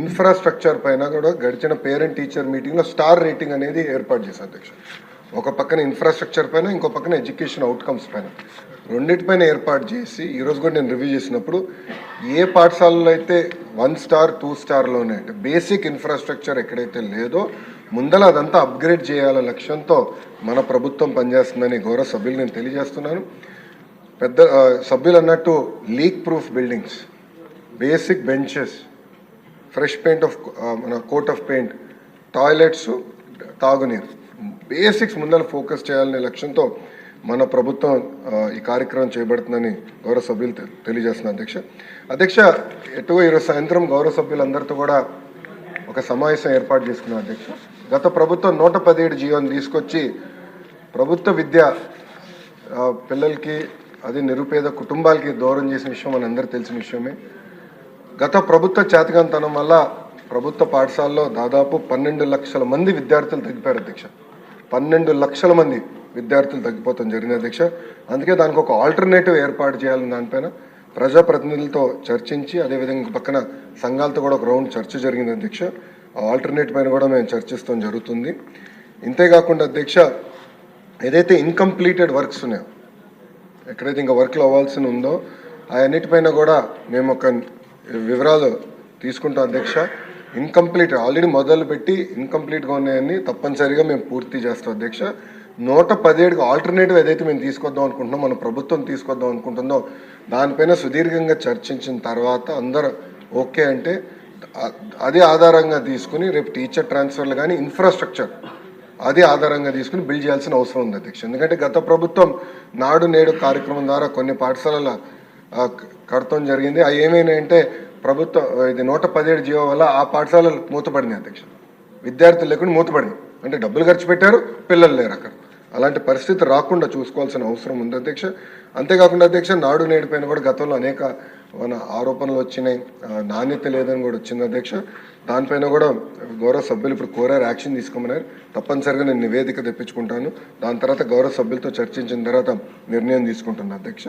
Infrastructure పైన కూడా గడిచిన పేరెంట్ టీచర్ మీటింగ్లో స్టార్ రేటింగ్ అనేది ఏర్పాటు చేశారు అధ్యక్ష. ఒక పక్కన ఇన్ఫ్రాస్ట్రక్చర్ పైన ఇంకో పక్కన ఎడ్యుకేషన్ అవుట్కమ్స్ పైన. రెండింటిపైన ఏర్పాటు చేసి ఈరోజు కూడా నేను రివ్యూ చేసినప్పుడు ఏ పాఠశాలలో అయితే వన్ స్టార్ టూ స్టార్లోనే అంటే బేసిక్ ఇన్ఫ్రాస్ట్రక్చర్ ఎక్కడైతే లేదో ముందల అదంతా అప్గ్రేడ్ చేయాలనే లక్ష్యంతో మన ప్రభుత్వం పనిచేస్తుందని గౌరవ సభ్యులు నేను తెలియజేస్తున్నాను. పెద్ద సభ్యులు అన్నట్టు leak proof buildings basic benches fresh paint of మన కోట్ ఆఫ్ పెయింట్ టాయిలెట్స్ తాగునీరు. బేసిక్స్ ముందర ఫోకస్ చేయాలనే లక్ష్యంతో మన ప్రభుత్వం ఈ కార్యక్రమం చేపడుతుందని గౌరవ సభ్యులు తె- తెలియజేస్తున్నారు అధ్యక్ష. అధ్యక్ష ఎటువ ఈరోజు సాయంత్రం గౌరవ సభ్యులందరితో కూడా ఒక సమావేశం ఏర్పాటు చేసుకున్నాం అధ్యక్ష. గత ప్రభుత్వం నూట పదిహేడు జీవోని తీసుకొచ్చి ప్రభుత్వ విద్య పిల్లలకి అది నిరుపేద కుటుంబాలకి దూరం చేసిన విషయం మనందరూ తెలిసిన విషయమే. గత ప్రభుత్వ చేతకంతనం వల్ల ప్రభుత్వ పాఠశాలలో దాదాపు పన్నెండు లక్షల మంది విద్యార్థులు తగ్గిపోయారు అధ్యక్ష. పన్నెండు లక్షల మంది విద్యార్థులు తగ్గిపోతాం జరిగింది అధ్యక్ష. అందుకే దానికి ఒక ఆల్టర్నేటివ్ ఏర్పాటు చేయాలని దానిపైన ప్రజాప్రతినిధులతో చర్చించి అదేవిధంగా పక్కన సంఘాలతో కూడా ఒక రౌండ్ చర్చ జరిగింది అధ్యక్ష. ఆ ఆల్టర్నేట్ పైన కూడా మేము చర్చిస్తాం జరుగుతుంది. ఇంతేకాకుండా అధ్యక్ష ఏదైతే ఇన్కంప్లీటెడ్ వర్క్స్ ఉన్నాయో ఎక్కడైతే ఇంకా వర్క్లో అవ్వాల్సి ఉందో అన్నిటిపైన కూడా మేము ఒక వివరాలు తీసుకుంటాం అధ్యక్ష. ఇన్కంప్లీట్ ఆల్రెడీ మొదలు పెట్టి ఇన్కంప్లీట్గా ఉన్నాయని తప్పనిసరిగా మేము పూర్తి చేస్తాం అధ్యక్ష. నూట పదిహేడుకి ఆల్టర్నేటివ్ ఏదైతే మేము తీసుకొద్దాం అనుకుంటున్నాం మన ప్రభుత్వం తీసుకొద్దాం అనుకుంటుందో దానిపైన సుదీర్ఘంగా చర్చించిన తర్వాత అందరూ ఓకే అంటే అదే ఆధారంగా తీసుకుని రేపు టీచర్ ట్రాన్స్ఫర్లు కానీ ఇన్ఫ్రాస్ట్రక్చర్ అదే ఆధారంగా తీసుకుని బిల్డ్ చేయాల్సిన అవసరం ఉంది అధ్యక్ష. ఎందుకంటే గత ప్రభుత్వం నాడు నేడు కార్యక్రమం ద్వారా కొన్ని పాఠశాలల కడతం జరిగింది. అవి ఏమైనాయంటే ప్రభుత్వం ఇది నూట పదిహేడు జీవో వల్ల ఆ పాఠశాలలు మూతపడింది అధ్యక్ష. విద్యార్థులు లేకుండా మూతపడింది అంటే డబ్బులు ఖర్చు పెట్టారు పిల్లలు లేరు అక్కడ. అలాంటి పరిస్థితి రాకుండా చూసుకోవాల్సిన అవసరం ఉంది అధ్యక్ష. అంతేకాకుండా అధ్యక్ష నాడు నేడు పైన కూడా గతంలో అనేక మన ఆరోపణలు వచ్చినాయి. నాణ్యత లేదని కూడా వచ్చింది అధ్యక్ష. దానిపైన కూడా గౌరవ సభ్యులు ఇప్పుడు కోరారు యాక్షన్ తీసుకోమన్నారు. తప్పనిసరిగా నేను నివేదిక తెప్పించుకుంటాను. దాని తర్వాత గౌరవ సభ్యులతో చర్చించిన తర్వాత నిర్ణయం తీసుకుంటున్నాను అధ్యక్ష.